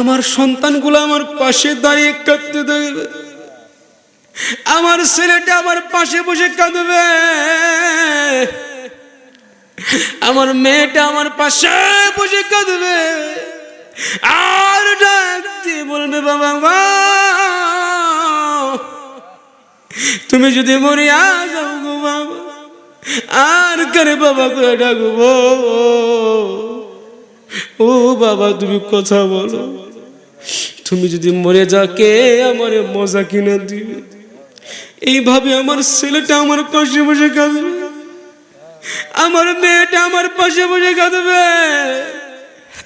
আমার সন্তানগুলো আমার পাশে দাঁড়িয়ে কাঁদতে দেখবে আমার ছেলেটা আমার পাশে বসে কাঁদবে। আমার মেয়েটা আমার পাশে বসে কাঁদবে। আর ডাক দিয়ে বলবে, বাবা তুমি যদি মরিয়া যাও গো বাবা, আর করে বাবা করে ডাকবো? ও বাবা, তুমি কথা বলো। তুমি যদি মরে যা কে আমার মজা কিনে দিবে। এইভাবে আমার ছেলেটা আমার পাশে বসে কাঁদবে। আমার মেয়েটা আমার পাশে বসে কাঁদবে।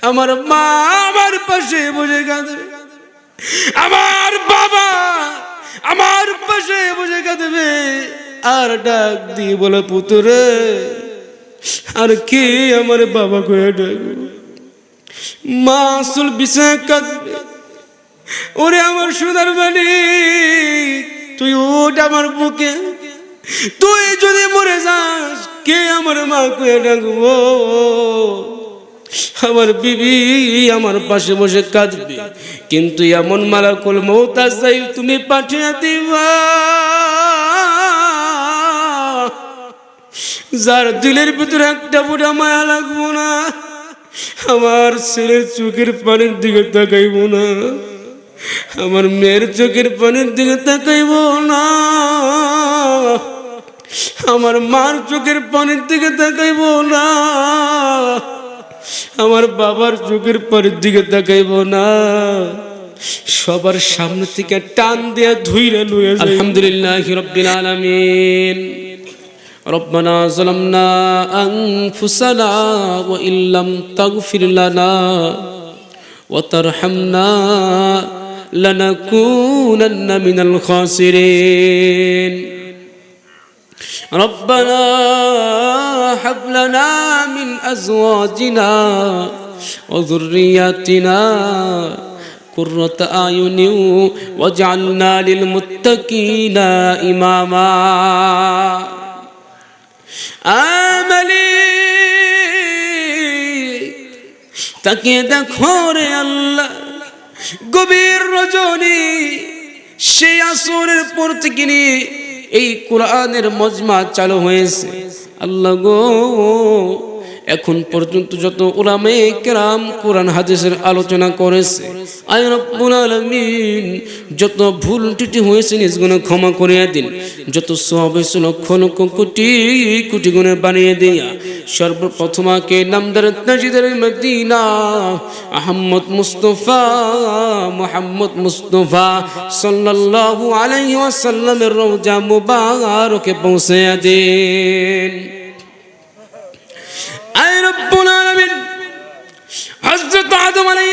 আমার মা আমার পাশে বসে কাঁদবে। আমার বাবা আমার পাশে বসে কাঁদবে। আর ডাক দিয়ে বলে, পুতুরে, আর কে আমার বাবা করে ডাকবে? মা আসল বিষয় কাঁদবে। ওরে আমার সোনার বাণী তুই ওট আমার বুকে। তুই যদি মরে যাস, কে আমার মা কয়ে ডাকবো? আমার বিবি আমার পাশে বসে কাঁদবে। কিন্তু এমন মালাকুল মৌতাজাইল তুমি পাঠিয়ে দিবা। যার দিলের ভিতরে একটা বুড়া মায়া লাগবো না, আমার ছেলের চোখের পানির দিকে তাকাইব না। আমার মেয়ের চোখের পানির দিকে তাকাইব না আমার মার চোখের পানির দিকে তাকাইব না আমার বাবার চোখের পানির দিকে তাকাইব না সবার সামনে থেকে টান দিয়ে ধুইরে লুয়ে আলহামদুলিল্লাহ রব্বিল আলামিন ربنا ظلمنا أنفسنا وإن لم تغفر لنا وترحمنا لنكونن من الخاسرين ربنا هب لنا من أزواجنا وذرياتنا قرة أعين واجعلنا للمتقين إماما আমলি তাকে দেখো রে আল্লাহ গভীর রজনী সেই আসরের পর থেকে নিয়ে এই কোরআনের মজমা চালু হয়েছে। আল্লাহ গো এখন পর্যন্ত যত ওলামে কেরাম কোরআন হাদিসের আলোচনা করেছে যত ভুল ত্রুটি হয়েছে নিজ গুণে ক্ষমা করিয়া দিন, যত সব হয়েছে লক্ষ লক্ষ কোটি কোটি গুণে বানিয়ে দিয়া সর্বপ্রথমাকে নামদার তাজিদের মদিনা, আহম্মদ মুস্তফা, মোহাম্মদ মুস্তফা সাল্লাল্লাহু আলাইহি ওয়াসাল্লামের রওজা মুবারকে পৌঁছে দিন।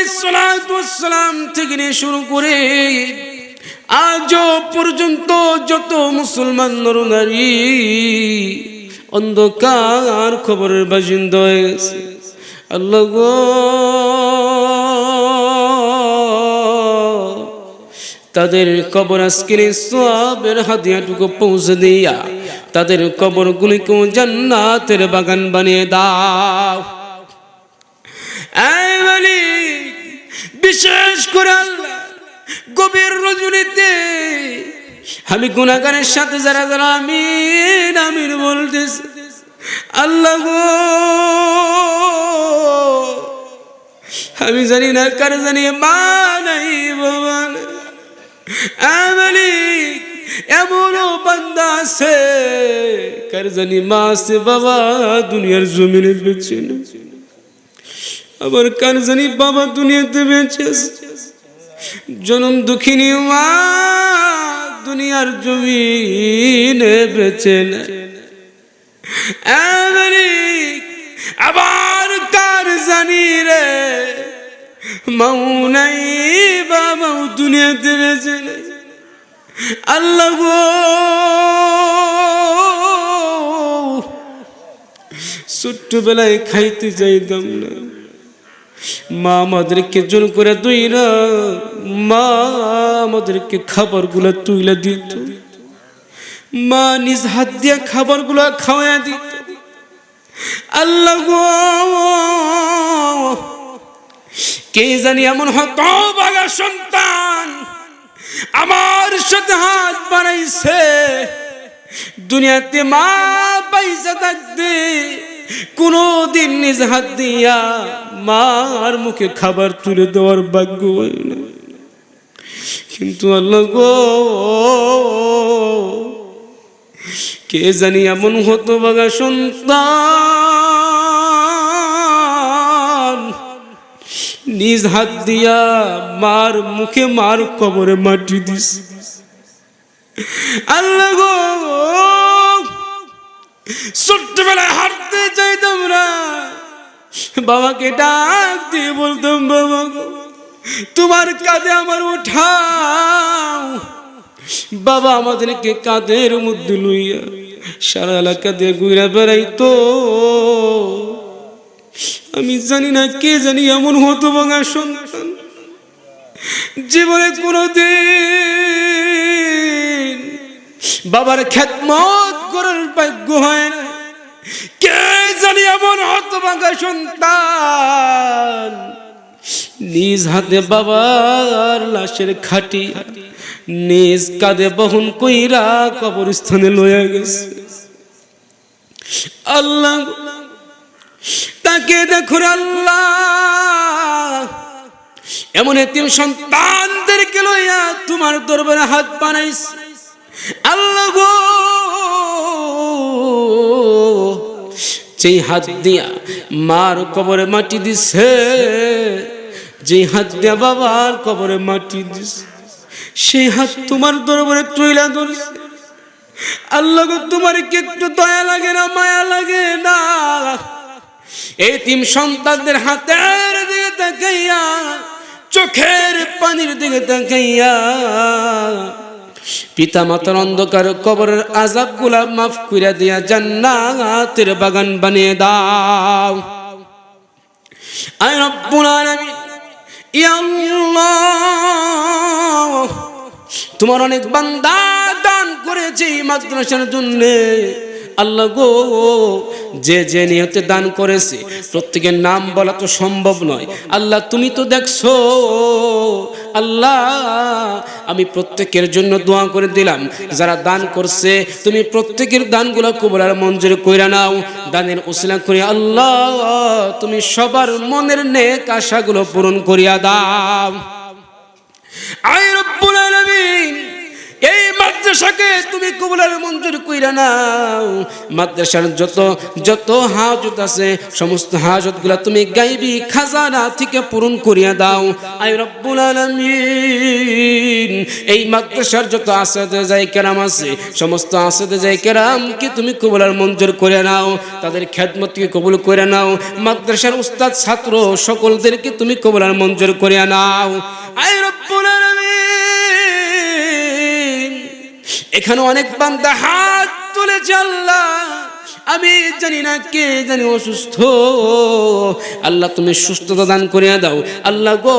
সালাম থেকে নিয়ে শুরু করে আজও পর্যন্ত যত মুসলমান নরনারী অন্ধকার খবরের বাসিন্দা তাদের কবর আজকের সবের হাতিয়াটুকু পৌঁছে দিয়া তাদের কবরগুলিকেও জান্নাতের বাগান বানিয়ে দাও। বিশেষ করে গভীর রজনীতে আমি গুণাগারের সাথে যারা যারা আমিন আমিন বলতেছি, আল্লাহ আমি জানি না কার জানি মা নাই, বাবা নাই। আমলিক এমনও বান্দা আছে, কার জানি মা আছে, বাবা, দুনিয়ার আবার কার জানি বাবা দুনিয়াতে বেঁচে জনম দুঃখিনী মা, দুনিয়ার জমিনে বেঁচে আবার কার জানি রে মাউ নাই বাবাও দুনিয়াতে বেঁচে আল্লাহ গো, ছোট্টবেলায় খাইতে যাইতাম না। মা আমাদেরকে জোর করে তুই না, মা আমাদেরকে খাবারগুলা তুইলা দিত। মা নিজ হাত দিয়ে খাবারগুলা খাওয়া দিত। আল্লাহ কে জানি এমন হতবাগা সন্তান, আমার সাথে হাত বাড়াইছে। দুনিয়াতে মা পয়সা থাকতে কোনো দিন নিজ হাত দিয়া মার মুখে খাবার তুলে দেওয়ার ভাগ্য কিন্তু আল্লাহ গো, কে জানি এমন হতো বাগা সন্তান নিজ হাত দিয়া মার মুখে মার কবরে মাটি দিস আল্লাহ গো ছোট্টবেলায় হাঁটতে চাইতাম না। বাবাকে ডাক দিয়ে বলতাম, বাবা তোমার কাঁধে আমার উঠাও। বাবা আমাদেরকে কাঁধের মধ্যে লইয়া সারা এলাকা দিয়ে ঘুরে বেড়াইতো। আমি জানি না কে জানি এমন হতো বাঙা সন্তান জীবনে কোনোদিন বাবার খ্যাতমত করার ভাগ্য হয় না। কে জানি এমন হতো বাঙা সন্তান? নিজ হাতে বাবার লাশের খাটি, নিজ কাঁধে বহন কইরা কবরস্থানে লইয়া গেছে। আল্লাহ, তাকে দেখো আল্লাহ। এমন এতিম সন্তানদেরকে লইয়া তোমার দরবারে হাত বানাইস আল্লাহ গো। যেই হাত দিয়া মার কবরে মাটি দিছে, যেই হাত দিয়া বাবার কবরে মাটি দিছে, সেই হাত তোমার দরবারে তুইলা ধরছে। আল্লাহ তোমার কি একটু দয়া লাগে না, মায়া লাগে না? এই তিন সন্তানদের হাতের দিকে তাকাইয়া, চোখের পানির দিকে তাকাইয়া পিতা মাতার অন্ধকার কবরের আজাবগুলা মাফ করে দিয়া জান্নাতের বাগান বানিয়ে দাও। তোমার অনেক বান্দা দান করেছে মাদ্রাসার জন্য। আল্লাহ গো, যে যে নিয়তে দান করেছে, প্রত্যেকের নাম বলা তো সম্ভব নয়। আল্লাহ, তুমি তো দেখছ, আল্লাহ, আমি প্রত্যেকের জন্য দোয়া করে দিলাম। যারা দান করছে, তুমি প্রত্যেকের দানগুলো কবলার মঞ্জুর কইরা নাও। দানের উসিলা করে আল্লাহ, তুমি সবার মনের নেক আশাগুলো পূরণ করিয়া দাও। আয় মাদ্রাসাকে তুমি কবুলার মঞ্জুর কইরা নাও। মাদ্রাসার যত যত হাজত আছে, সমস্ত হাজতগুলা তুমি গাইবি খাজানা থেকে পূরণ করিয়া দাও। আয় রব্বুল আলামিন। এই মাদ্রাসার যত আসাদে যাই কেরাম আছে, সমস্ত আসাদে যাই কেরামকে তুমি কবুলার মঞ্জুর করে নাও। তাদের খেদমতকে কবুল করে নাও। মাদ্রাসার উস্তাদ, ছাত্র সকলদেরকে তুমি কবুলার মঞ্জুর করে নাও। আয় রব্বুল এখানে অনেক বান্দা হাত তুলে আল্লাহ। আমি জানি না কে জানি অসুস্থ। আল্লাহ তুমি সুস্থতা দান করিয়া দাও। আল্লাহ গো,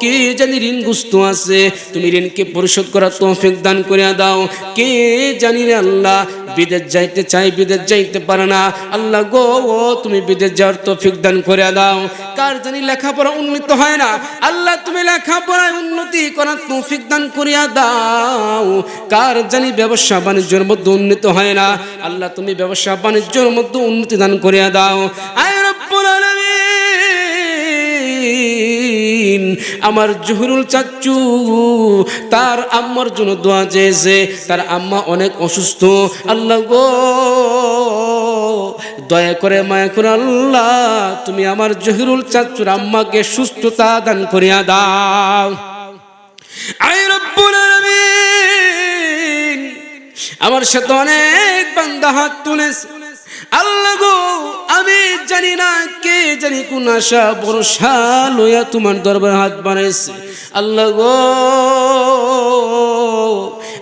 কে জানি ঋণগ্রস্ত আছে? তুমি ঋণকে পরিশোধ করার তৌফিক দান করিয়া দাও। কে জানি রে আল্লাহ, বিদেশ যাইতে চাই, বিদেশ যাইতে পারে না। আল্লাহ গো, তুমি বিদেশ যাওয়ার তৌফিক দান করিয়া দাও। কার জানি লেখাপড়া উন্নত হয় না। আল্লাহ তুমি লেখাপড়ায় উন্নতি করার তৌফিক দান করিয়া দাও। কার জানি ব্যবসা বাণিজ্যের মধ্যে উন্নত হয় না। আল্লাহ তুমি ব্যবসা বাণিজ্যের মধ্যে উন্নতি দান করিয়া দাও। আয় আমার জহুরুল চাচু তার আম্মার জন্য দোয়া চেয়েছে। তার আম্মা অনেক অসুস্থ। আল্লাহ গো, দয়া করে মায়া করে আল্লাহ, তুমি আমার জহিরুল চাচুর আম্মাকে সুস্থতা দান করিয়া দাও। আয় রব্বুল আলামিন। আমার সাথে অনেক বান্দা হাত তুলেছে। আল্লাহ গো, আমি জানি না কে জানি কোন আশা, ভরসা লইয়া তোমার দরবার হাত বানাইছে আল্লাহ গো,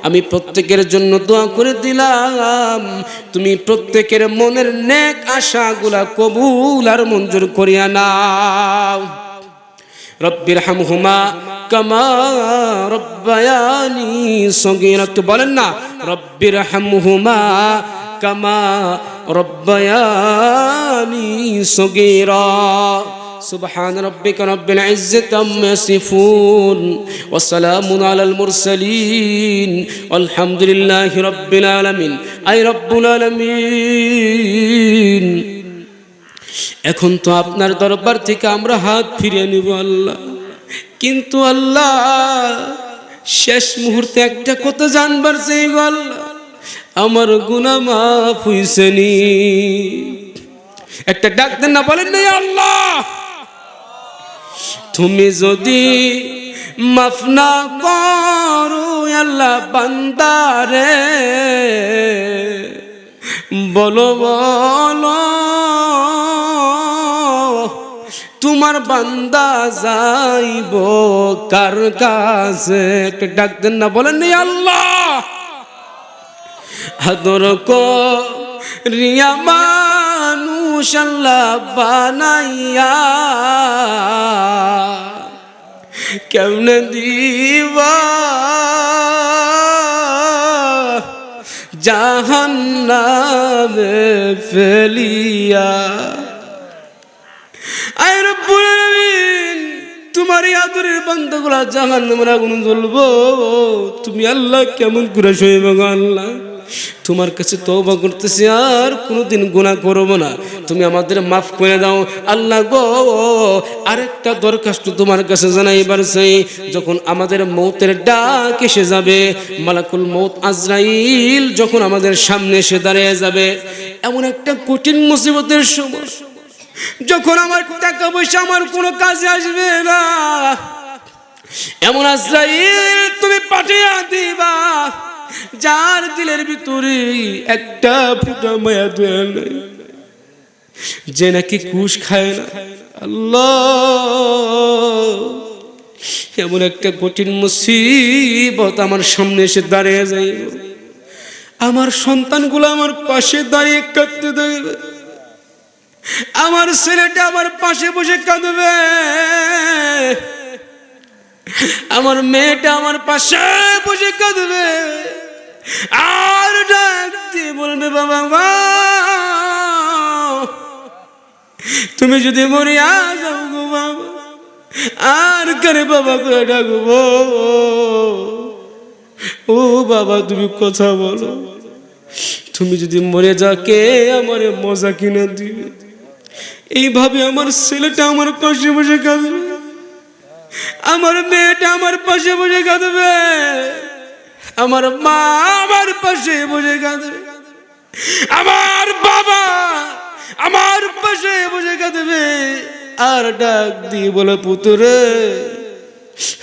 আমি প্রত্যেকের জন্য দোয়া করে দিলাম। তুমি প্রত্যেকের মনের নেক আশাগুলা কবুল আর মঞ্জুর করিয়া নাও। রব্বির হাম হুমা কামা রব্বায়ানি একটু বলেন না রব্বির হামহুমা কামা রব্বায়ানি সগীরা سبحان ربك رب العزة عما يصفون وسلام على المرسلين والحمد لله رب العالمين أي رب العالمين এখন তো আপনার দরবার থেকে আমরা হাত ফিরিয়ে নিব আল্লাহ কিন্তু আল্লাহ শেষ মুহূর্তে একটা কথা জানবার চাই গল আমার গুনা মাফ হইছেনি একটা ডাক্তার না, বলেন নাই আল্লাহ। তুমি যদি মাফ না করো আল্লাহ, বান্দারে, বলো বলো। তোমার বান্দা যাইব কার কাছে? একটা ডাক দেন না, বলেন আল্লাহ। হাদর কো রিয়া মানুষ আল্লাহ বানাইয়া কেমনে দিবা? জাহান্নামে ফেলিয়া তোমার এই আদরের বান্দাগুলা তুমি আল্লাহ কেমন করে আল্লাহ? তোমার কাছে তওবা করতেছি, আর কোনোদিন গুনাহ করব না। তুমি আমাদের মাফ করে দাও। আল্লাহ গো, আরেকটা দরখাস্ত তোমার কাছে জানাইবার চাই যখন আমাদের মৌতের ডাক এসে যাবে, মালাকুল মৌত আজরাইল যখন আমাদের সামনে এসে দাঁড়িয়ে যাবে, এমন একটা কঠিন মুসিবতের সময়। যখন আমার টাকা পয়সা আমার কোনো কাজে আসবে না, এমন আজরাইল তুমি পাঠিয়ে দিবা, যার দিলের ভিতরে একটা ফুটা মায়া দয়া নাই। যে নাকি কুশ খায় না। আল্লাহ, এমন একটা কঠিন মুসিবত আমার সামনে এসে দাঁড়িয়ে যাইব। আমার সন্তানগুলো আমার পাশে দাঁড়িয়ে কাঁদতে দেখবে আমার ছেলেটা আমার পাশে বসে কাঁদবে। আমার মেয়েটা আমার পাশে বসে কাঁদবে। আর ডাক দিয়ে বলবে বাবা গো, তুমি যদি মরিয়া যাও গো বাবা আর করে বাবা করে ডাকবো? ও বাবা তুমি কথা বলো। তুমি যদি মরে যা কে আমার মজা কিনে দিবে? এইভাবে আমার ছেলেটা আমার পাশে বসে কাঁদবে। আমার মেয়েটা আমার পাশে বসে কাঁদবে। আমার মা আমার পাশে বসে কাঁদবে। আমার বাবা আমার পাশে বসে কাঁদবে। আর ডাক দিয়ে বলে, পুতুরে,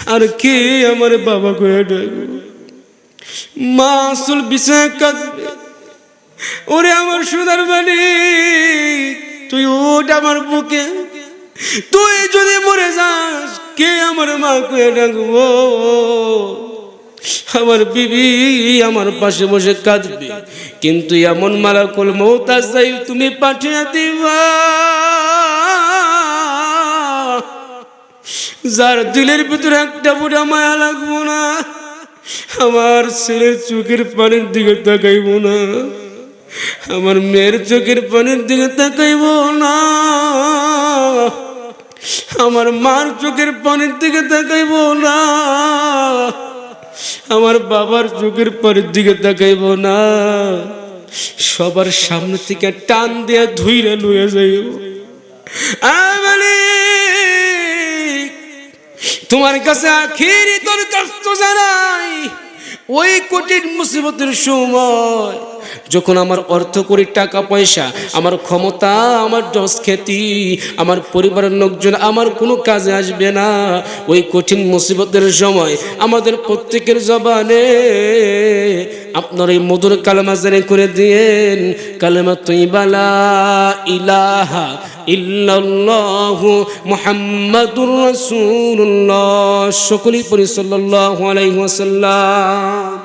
আর কে আমার বাবা করে ডাকবে? মা আসল বিষয় কাঁদবে। ওরে আমার সোনার বাড়ি তুই ওট আমার বুকে। তুই যদি মরে যাস, কে আমার মা কে ডাকবো? আমার বিবি আমার পাশে বসে কাঁদবে। কিন্তু এমন মারা মালাকুল মৌতাজাইল তুমি পাঠিয়ে দিবা। যার দিলের ভিতরে একটা বুড়া মায়া লাগবো না, আমার ছেলের চোখের পানির দিকে তাকাইব না। আমার মেয়ের চোখের পানির দিকে তাকাইব না। আমার মার চোখের পানির দিকে তাকাইব না। আমার বাবার চোখের পানির দিকে তাকাইব না। সবার সামনে থেকে টান দিয়ে ধুইরে লুয়ে যাইব। তোমার কাছে আখিরি দরখাস্ত জানাই। ওই কঠিন মুসিবতের সময় যখন আমার অর্থ করি টাকা পয়সা, আমার ক্ষমতা, আমার যশ খ্যাতি, আমার পরিবারের লোকজন আমার কোনো কাজে আসবে না। ওই কঠিন মুসিবতের সময় আমাদের প্রত্যেকের জবানে আপনার এই মধুর কালেমা জেনে করে দিয়েন, কালেমা তুইবালা ইলাহা ইল্লাল্লাহু মুহাম্মাদুর রাসূলুল্লাহ। সকলেই পড়ি সাল্লাল্লাহু আলাইহি ওয়াসাল্লাম।